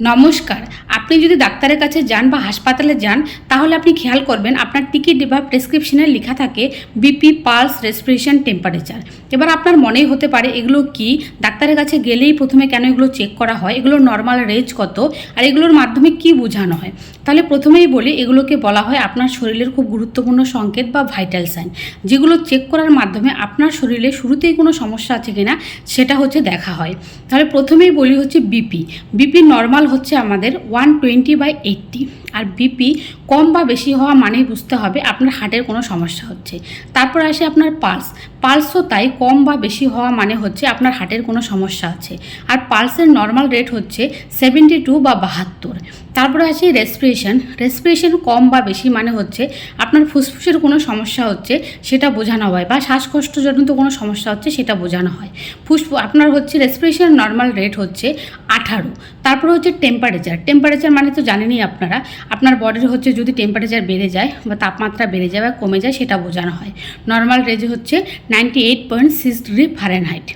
নমস্কার। আপনি যদি ডাক্তারের কাছে যান বা হাসপাতালে যান, তাহলে আপনি খেয়াল করবেন আপনার টিকিট বা প্রেসক্রিপশনে লেখা থাকে বিপি, পালস, রেসপিরেশন, টেম্পারেচার। এবার আপনার মনেই হতে পারে এগুলো কি? ডাক্তারের কাছে গেলেই প্রথমে কেন এগুলো চেক করা হয়? এগুলোর নর্মাল রেঞ্জ কত? আর এগুলোর মাধ্যমে কি বোঝানো হয়? তাহলে প্রথমেই বলি, এগুলোকে বলা হয় আপনার শরীরের খুব গুরুত্বপূর্ণ সংকেত বা ভাইটাল সাইন যেগুলো চেক করার মাধ্যমে আপনার শরীরে শুরুতেই কোনো সমস্যা আছে কিনা, সেটা হচ্ছে দেখা হয়। তাহলে প্রথমেই বলি হচ্ছে বিপি। বিপি নর্মাল হচ্ছে আমাদের ওয়ান টোয়েন্টি বাই এইট্টি আর বিপি কম বা বেশি হওয়া মানেই বুঝতে হবে আপনার হার্টের কোনো সমস্যা হচ্ছে। তারপর আসে আপনার পালস। পালসও তাই কম বা বেশি হওয়া মানে হচ্ছে আপনার হার্টের কোনো সমস্যা আছে। আর পালসের নর্মাল রেট হচ্ছে সেভেন্টি টু বা বাহাত্তর। তারপরে আছে রেসপিরেশন রেসপিরেশন কম বা বেশি মানে হচ্ছে আপনার ফুসফুসের কোনো সমস্যা হচ্ছে সেটা বোঝানো হয় বা শ্বাসকষ্টজনিত কোনো সমস্যা হচ্ছে সেটা বোঝানো হয়। ফুসফু আপনার হচ্ছে রেসপিরেশন নর্মাল রেট হচ্ছে আঠারো। তারপরে হচ্ছে টেম্পারেচার টেম্পারেচার মানে তো জানেনই আপনারা। আপনার বডির হচ্ছে যদি টেম্পারেচার বেড়ে যায় বা তাপমাত্রা বেড়ে যায় বা কমে যায় সেটা বোঝানো হয়। নর্মাল রেঞ্জ হচ্ছে ninety eight point six degree Fahrenheit